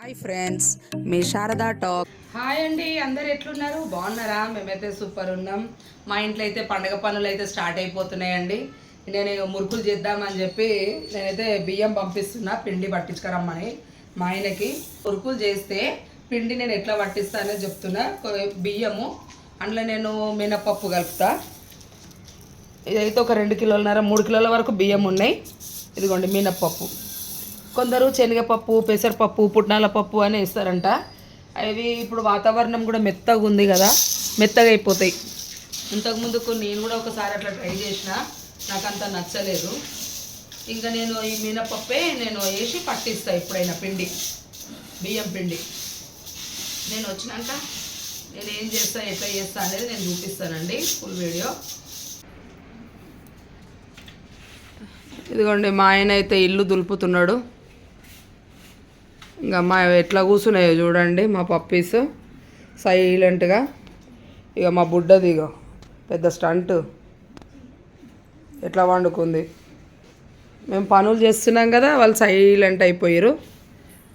Hi friends మీ Sharada talk. Hi అండి అందరు ఎట్లున్నారు? బాగున్నారా? మేమైతే సూపర్ ఉన్నాం. మా ఇంట్లో అయితే పండగ పనులు అయితే స్టార్ట్ అయిపోతున్నాయండి. నేను మురుకులు చేద్దామని చెప్పి నేనైతే బియ్యం పంపిస్తున్నా పిండి పట్టించుకురమ్మని మా ఆయనకి. మురుకులు చేస్తే పిండి నేను ఎట్లా పట్టిస్తానో చెప్తున్నా. బియ్యము అందులో నేను మినపప్పు కలుపుతా. ఇదైతే ఒక రెండు కిలోలన్నర మూడు కిలోల వరకు బియ్యం ఉన్నాయి. ఇదిగోండి మినప్పప్పు కొందరు శనగపప్పు పెసరపప్పు పుట్నాల పప్పు అని వేస్తారంట. అవి ఇప్పుడు వాతావరణం కూడా మెత్తగా ఉంది కదా మెత్తగా అయిపోతాయి. ఇంతకుముందుకు నేను కూడా ఒకసారి అట్లా ట్రై చేసిన. నాకు అంత నచ్చలేదు. ఇంకా నేను ఈ మినపప్పే నేను వేసి పట్టిస్తా ఎప్పుడైనా పిండి బియ్యం పిండి. నేను వచ్చినాక నేను ఏం చేస్తా ఎట్లా చేస్తా అనేది నేను చూపిస్తానండి ఫుల్ వీడియో ఇదిగోండి మా ఆయన అయితే ఇల్లు దులుపుతున్నాడు. ఇంకా మా ఎట్లా కూర్చున్నాయో చూడండి మా పప్పీస్ సైలెంట్గా ఇక మా బుడ్డది ఇక పెద్ద స్టంట్ ఎట్లా వండుకుంది? మేము పనులు చేస్తున్నాం కదా వాళ్ళు సైలెంట్ అయిపోయారు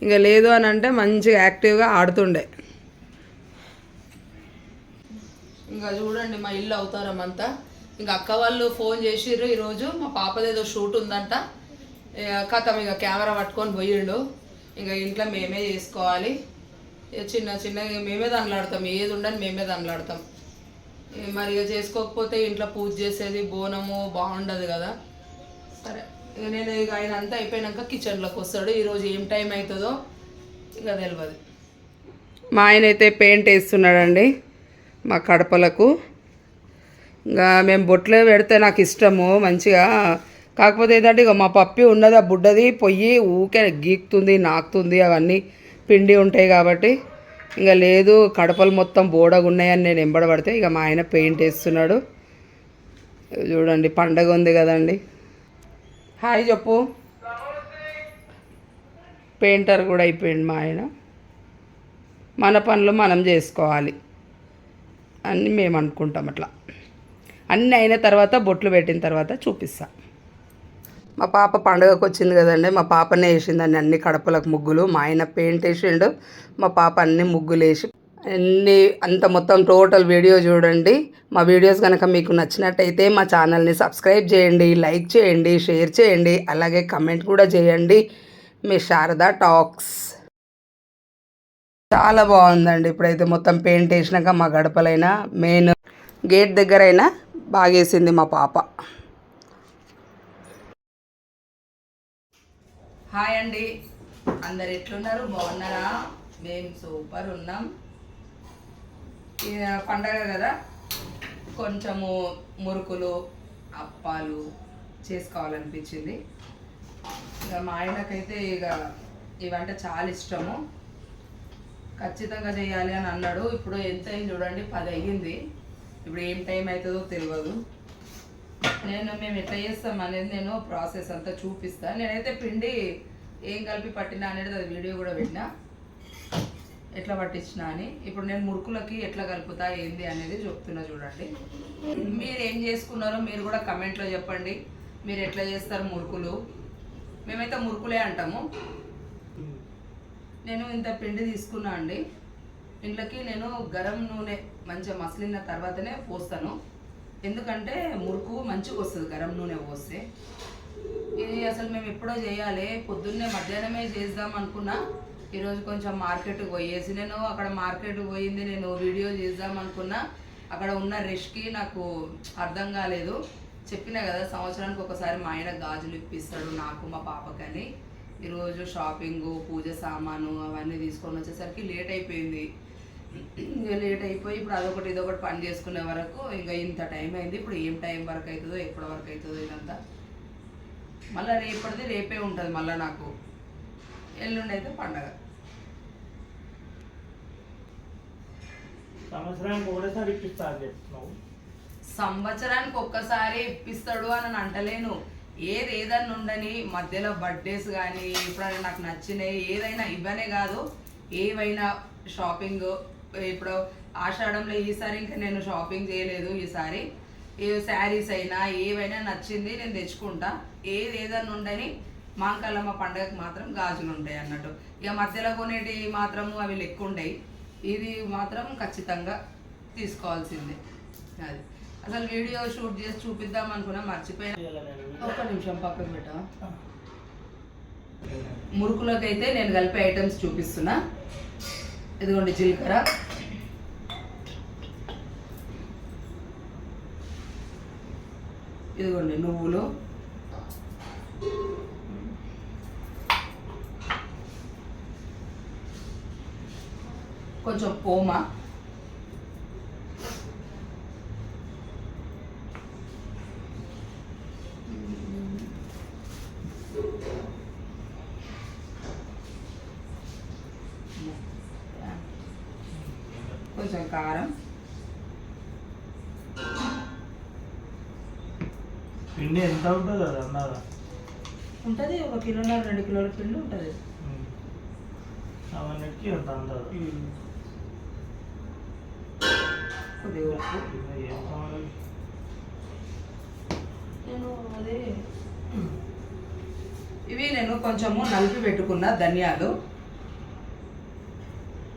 ఇంకా లేదు అని అంటే మంచిగా యాక్టివ్గా ఆడుతుండే. ఇంకా చూడండి మా ఇల్లు అవుతారం అంతా. ఇంకా అక్క వాళ్ళు ఫోన్ చేసిర్రు ఈరోజు మా పాపదేదో షూట్ ఉందంట. ఇక కథం ఇక కెమెరా పట్టుకొని పోయిండు. ఇంకా ఇంట్లో మేమే చేసుకోవాలి. ఇక చిన్న చిన్నగా మేమే దండలాడతాం. ఏది ఉండని మేమే దండలాడతాం. ఇక మరి ఇక చేసుకోకపోతే ఇంట్లో పూజ చేసేది బోనము బాగుండదు కదా. సరే ఇక నేను ఇక ఆయన అంతా అయిపోయినాక కిచెన్లోకి వస్తాడు. ఈరోజు ఏం టైం అవుతుందో ఇక తెలియదు మా ఆయన అయితే పెయింట్ వేస్తున్నాడండి మా కడపలకు. ఇంకా మేము బొట్లే పెడితే నాకు ఇష్టము. మంచిగా కాకపోతే ఏంటంటే ఇక మా పప్పి ఉన్నది ఆ బుడ్డది పొయ్యి ఊకే గీక్తుంది నాకుతుంది అవన్నీ పిండి ఉంటాయి కాబట్టి. ఇంకా లేదు కడపలు మొత్తం బోడగా ఉన్నాయని నేను ఎంబడబడితే ఇక మా ఆయన పెయింట్ వేస్తున్నాడు. చూడండి పండగ ఉంది కదండి. హాయ్ చెప్పు. పెయింటర్ కూడా అయిపోయింది మా ఆయన. మన పనులు మనం చేసుకోవాలి అని మేము అనుకుంటాం అట్లా. అన్నీ అయిన తర్వాత బొట్లు పెట్టిన తర్వాత చూపిస్తాను మా పాప పండుగకు వచ్చింది కదండి మా పాపనే వేసిందండి అన్ని కడపలకు ముగ్గులు. మా ఆయన పెయింట్ వేసిండు మా పాప అన్ని ముగ్గులు వేసి అన్ని అంత మొత్తం టోటల్ వీడియో చూడండి. మా వీడియోస్ కనుక మీకు నచ్చినట్టయితే మా ఛానల్ని సబ్స్క్రైబ్ చేయండి లైక్ చేయండి షేర్ చేయండి అలాగే కమెంట్ కూడా చేయండి. మీ శారదా టాక్స్. చాలా బాగుందండి ఇప్పుడైతే మొత్తం పెయింట్ వేసినాక మా గడపలైనా మెయిన్ గేట్ దగ్గరైనా బాగేసింది మా పాప. హాయ్ అండి. అందరు ఎట్లున్నారు? బాగున్నారా? మేము సూపర్ ఉన్నాం. పండగ కదా కొంచెము మురుకులు అప్పాలు చేసుకోవాలనిపించింది. ఇక మా ఆయనకైతే ఇక ఇవంటే చాలా ఇష్టము. ఖచ్చితంగా చేయాలి అని అన్నాడు. ఇప్పుడు ఎంత అయింది చూడండి పది అయ్యింది. ఇప్పుడు ఏం టైం అవుతుందో తెలియదు. నేను మేము ఎట్లా చేస్తాం అనేది నేను ప్రాసెస్ అంతా చూపిస్తాను నేనైతే పిండి ఏం కలిపి పట్టినా అనేది అది వీడియో కూడా పెట్టినా. ఎట్లా పట్టించిన అని. ఇప్పుడు నేను మురుకులకి ఎట్లా కలుపుతా ఏంది అనేది చెప్తున్నా చూడండి. మీరు ఏం చేసుకున్నారో మీరు కూడా కమెంట్లో చెప్పండి. మీరు ఎట్లా చేస్తారు మురుకులు? మేమైతే మురుకులే అంటాము. నేను ఇంత పిండి తీసుకున్నా అండి. ఇంట్లోకి నేను గరం నూనె మంచిగా మసిలిన తర్వాతనే పోస్తాను. ఎందుకంటే మురుకు మంచిగా వస్తుంది గరం నూనె పోస్తే. ఇది అసలు మేము ఎప్పుడో చేయాలి పొద్దున్నే మధ్యాహ్నమే చేద్దాం అనుకున్నా ఈరోజు కొంచెం మార్కెట్కి పోయేసి నేను అక్కడ మార్కెట్కి పోయింది నేను వీడియో చేద్దాం అనుకున్నా. అక్కడ ఉన్న రిష్కి నాకు అర్థం కాలేదు. చెప్పినా కదా సంవత్సరానికి ఒకసారి మా ఆయన గాజులు ఇప్పిస్తాడు నాకు మా పాపకని. ఈరోజు షాపింగ్ పూజ సామాను అవన్నీ తీసుకొని వచ్చేసరికి లేట్ అయిపోయింది. ఇంకా లేట్ అయిపోయి ఇప్పుడు అదొకటి ఇదొకటి పని చేసుకునే వరకు ఇంకా ఇంత టైం అయింది. ఇప్పుడు ఏం టైం వరకు అవుతుందో ఎప్పటి వరకు అవుతుందో ఇదంతా. మళ్ళీ రేపటిది రేపే ఉంటుంది మళ్ళీ నాకు. ఎల్లుండి అయితే పండగ. సంవత్సరానికి చెప్తున్నావు. సంవత్సరానికి ఒక్కసారి ఇప్పిస్తాడు అని అంటలేను. ఏది ఏదన్నా ఉండని మధ్యలో బర్త్డేస్ కానీ ఎప్పుడైనా నాకు నచ్చినాయి ఏదైనా ఇవ్వనే కాదు. ఏవైనా షాపింగ్ ఇప్పుడు ఆషాఢంలో ఈసారి ఇంకా నేను షాపింగ్ చేయలేదు ఈసారి. ఏ శారీస్ అయినా ఏవైనా నచ్చింది నేను తెచ్చుకుంటా. ఏది ఏదన్నా ఉండని మాంకాలమ్మ పండగకి మాత్రం గాజులు ఉంటాయి అన్నట్టు. ఇక మధ్యలో కొనేటి మాత్రము అవి లెక్క ఉంటాయి ఇది మాత్రం ఖచ్చితంగా తీసుకోవాల్సిందే. అది. అసలు వీడియో షూట్ చేసి చూపిద్దాం అనుకున్నా మర్చిపోయాను. ఒక నిమిషం పక్కకు పెట్టా. మురుకులకైతే నేను కలిపే ఐటమ్స్ చూపిస్తున్నా. ఇదిగోండి జీలకర్ర. ఇదిగోండి నువ్వులు కొంచెం ఓమ కొంచెం కారం పిండి ఎంత ఉంటుంది కదా అన్నదా ఉంటుంది ఒక కిలోన్నర రెండు కిలోల పిండి ఉంటుంది. అవన్నిటికీ ఏం కావాలి? నేను అదే ఇవి నేను కొంచెము నలిపి పెట్టుకున్న ధనియాలు.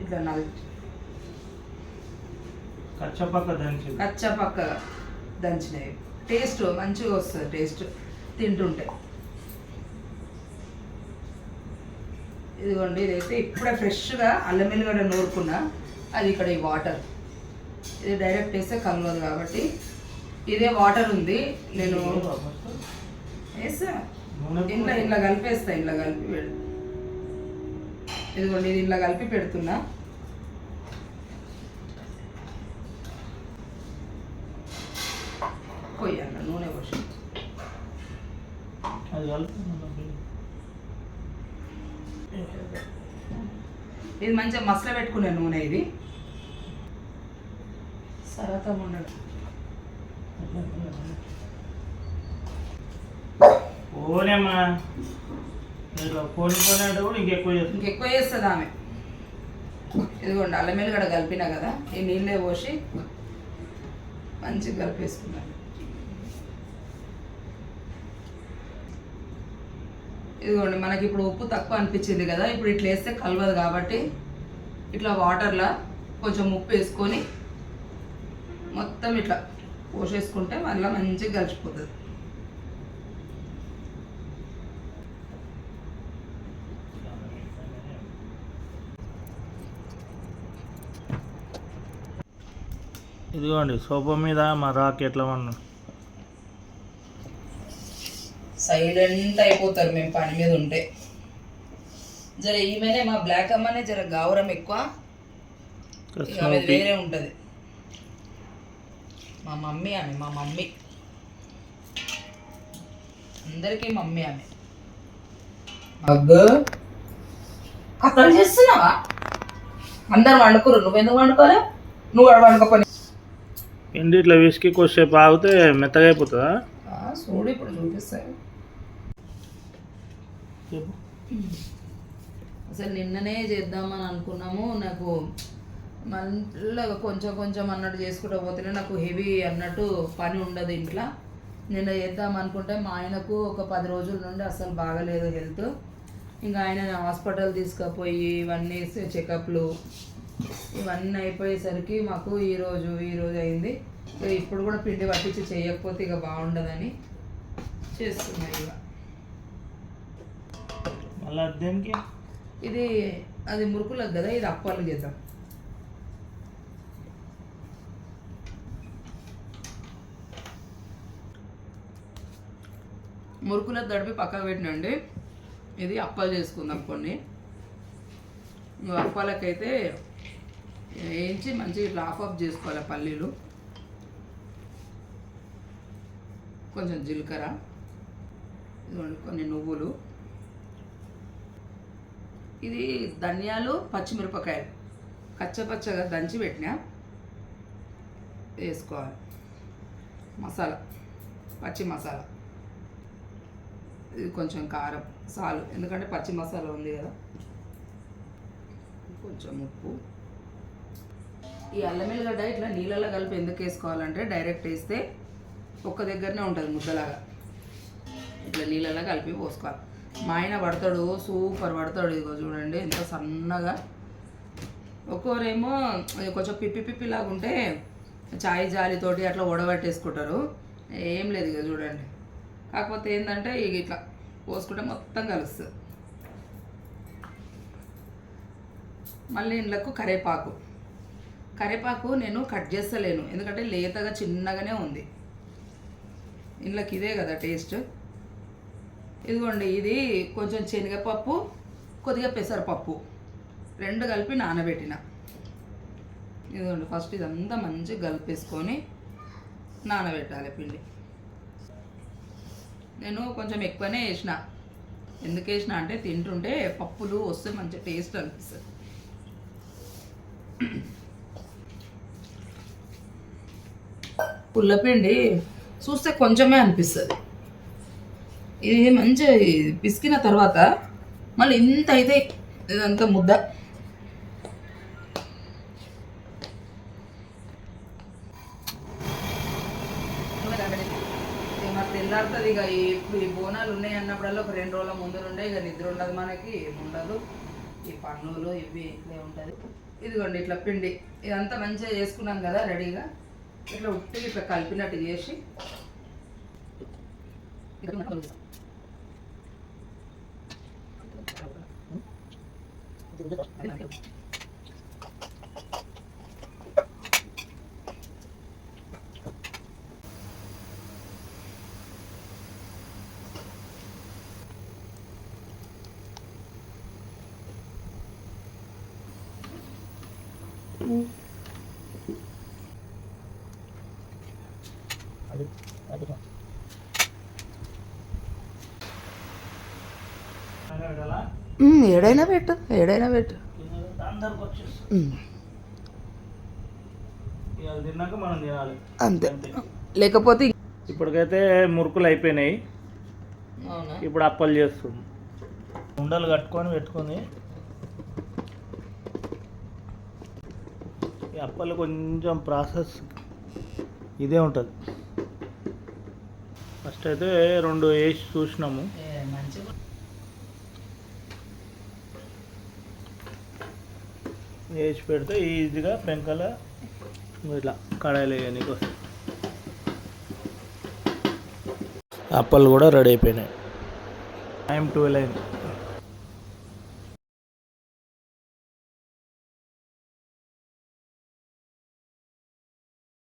ఇట్లా నలిపి. కచ్చపక్క దంచి కచ్చపక్క దంచినవి. టేస్ట్ మంచిగా వస్తుంది టేస్ట్ తింటుంటే. ఇదిగోండి ఇదైతే ఇప్పుడే ఫ్రెష్గా అల్లం వెల్లిగడ్డ నూరుకున్నా అది ఇక్కడ ఈ వాటర్. ఇది డైరెక్ట్ వేస్తే కలవదు కాబట్టి. ఇదే వాటర్ ఉంది నేను వేసా ఇంట్లో ఇంట్లో కలిపేస్తా ఇంట్లో కలిపి పెడు. ఇదిగోండి ఇది ఇంట్లో కలిపి పెడుతున్నా. కొయ్యాల నూనె పోసి ఇది మంచిగా మసల పెట్టుకునే నూనె ఇది. సరతం ఉండదు పోనేమ్మా ఇట్లా పోని పోయినట్టు కూడా ఇంకెక్కువ చేస్తుంది ఇంకెక్కువ చేస్తుంది ఆమె. ఇదిగోండి అల్లం వెల్లిగడ్డ కలిపినా కదా ఈ నీళ్ళే పోసి మంచిగా కలిపేసుకున్నాను ఇదిగోండి మనకి ఇప్పుడు ఉప్పు తక్కువ అనిపించింది కదా ఇప్పుడు ఇట్లా వేస్తే కలవదు కాబట్టి ఇట్లా వాటర్లో కొంచెం ఉప్పు వేసుకొని మొత్తం ఇట్లా పోసేసుకుంటే మళ్ళీ మంచిగా కలిసిపోతుంది. ఇదిగోండి సోపు మీద మా రాక్ ఎట్లా ఉన్నాం సైలెంట్ అయిపోతారు మేము పని మీద ఉంటే. జర ఈమెనే మా బ్లాక్ అమ్మనే జర గౌరవం ఎక్కువ. ఆమె వేరే ఉంటుంది. మా మమ్మీ ఆమె మా మమ్మీ. అందరికీ మమ్మీ ఆమె. అగ్గో కథలు చేస్తున్నావా? అందరు వండుకోరు నువ్వెందుకు వండుకోలే? నువ్వు వాడు వండుకోపని పిండి ఇట్లా విసికి కొద్దిసేపు ఆగితే మెత్తగా అయిపోతుందా? చూడు ఇప్పుడు చూపిస్తాయి చెప్పు. అసలు నిన్ననే చేద్దామని అనుకున్నాము. నాకు మళ్ళీ కొంచెం కొంచెం అన్నట్టు చేసుకుంటూ పోతేనే నాకు హెవీ అన్నట్టు పని ఉండదు ఇంట్లో. నిన్న చేద్దాం అనుకుంటే మా ఆయనకు ఒక పది రోజుల నుండి అసలు బాగలేదు హెల్త్. ఇంకా ఆయన హాస్పిటల్ తీసుకుపోయి ఇవన్నీ చెకప్లు ఇవన్నీ అయిపోయేసరికి మాకు ఈరోజు ఈరోజు అయింది. ఇప్పుడు కూడా పిండి పట్టించి చేయకపోతే ఇక బాగుండదని చేస్తున్నాయి ఇక. మళ్ళీ దేనికి? ఇది అది మురుకులకు కదా ఇది అప్పాలు చేద్దాం. మురుకుల తడిపి పక్కకు పెట్టినండి. ఇది అప్పాలు చేసుకుందాం కొన్ని. అప్పాలకైతే వేయించి మంచిగా ఇట్లా ఆఫ్ ఆఫ్ చేసుకోవాలి పల్లీలు. కొంచెం జీలకర్ర. ఇదిగోండి కొన్ని నువ్వులు. ఇది ధనియాలు పచ్చిమిరపకాయలు. కచ్చపచ్చగా దంచి పెట్టినా వేసుకోవాలి. మసాలా పచ్చి మసాలా. ఇది కొంచెం కారం సాలు ఎందుకంటే పచ్చి మసాలా ఉంది కదా. కొంచెం ఉప్పు. ఈ అల్లం ఇట్లా నీళ్ళలో కలిపి ఎందుకు వేసుకోవాలంటే డైరెక్ట్ వేస్తే ఒక్క దగ్గరనే ఉంటుంది ముద్దలాగా. ఇట్లా నీళ్ళలో కలిపి పోసుకోవాలి. మా ఆయన పడతాడు సూపర్ పడతాడు ఇదిగో చూడండి ఎంత సన్నగా. ఒక్కోరేమో కొంచెం పిప్పి పిప్పి లాగా ఉంటే చాయ్ జాలితోటి అట్లా ఒడబట్టేసుకుంటారు ఏం లేదు ఇక చూడండి. కాకపోతే ఏంటంటే ఇక ఇట్లా పోసుకుంటే మొత్తం కలుస్తుంది. మళ్ళీ ఇండ్లకు కరేపాకు. కరేపాకు నేను కట్ చేస్తలేను ఎందుకంటే లేతగా చిన్నగానే ఉంది. ఇండ్లకి ఇదే కదా టేస్ట్. ఇదిగోండి ఇది కొంచెం శనగపప్పు కొద్దిగా పెసరపప్పు. రెండు కలిపి నానబెట్టిన. ఇదిగోండి ఫస్ట్ ఇదంతా మంచిగా కలిపేసుకొని నానబెట్టాలి పిండి. నేను కొంచెం ఎక్కువనే వేసిన. ఎందుకు వేసిన అంటే తింటుంటే పప్పులు వస్తే మంచి టేస్ట్ అనిపిస్తుంది. పుల్లపిండి చూస్తే కొంచెమే అనిపిస్తుంది. ఇది మంచిగా పిసికిన తర్వాత మళ్ళీ ఇంత అయితే ఇదంతా ముద్ద. ఇక మరి తెల్లారుతుంది ఇక ఇప్పుడు ఈ బోనాలు ఉన్నాయి అన్నప్పుడల్లా ఒక రెండు రోజుల ముందు నుండే ఇక నిద్ర ఉండదు మనకి ఏముండదు ఈ పన్నులు ఇవి ఇట్లే ఉంటుంది. ఇదిగోండి ఇట్లా పిండి. ఇదంతా మంచిగా చేసుకున్నాం కదా రెడీగా. ఇట్లా ఉట్టి ఇట్లా కలిపినట్టు చేసి. 음. ఏడైనా పెట్టు ఏడైనా పెట్టు. అందరికి వచ్చేస్తుంది ఉమ్, ఇవాళ తిన్నాక మనం తినాలి. అంతే. లేకపోతే ఇప్పటికైతే మురుకులు అయిపోయినాయి. అవునా? ఇప్పుడు అప్పలు చేస్తుంది. ఉండలు కట్టుకొని పెట్టుకొని ఈ అప్పలు కొంచెం ప్రాసెస్ ఇదే ఉంటుంది. ఫస్ట్ అయితే రెండు వేసి చూసినాము ఏ, మంచిగా వేసి పెడితే ఈజీగా పెంకల ఇట్లా కడాయిలు వేయడానికి వస్తాయి అప్పలు కూడా రెడీ అయిపోయినాయి. టైం ట్వెల్వ్ అయింది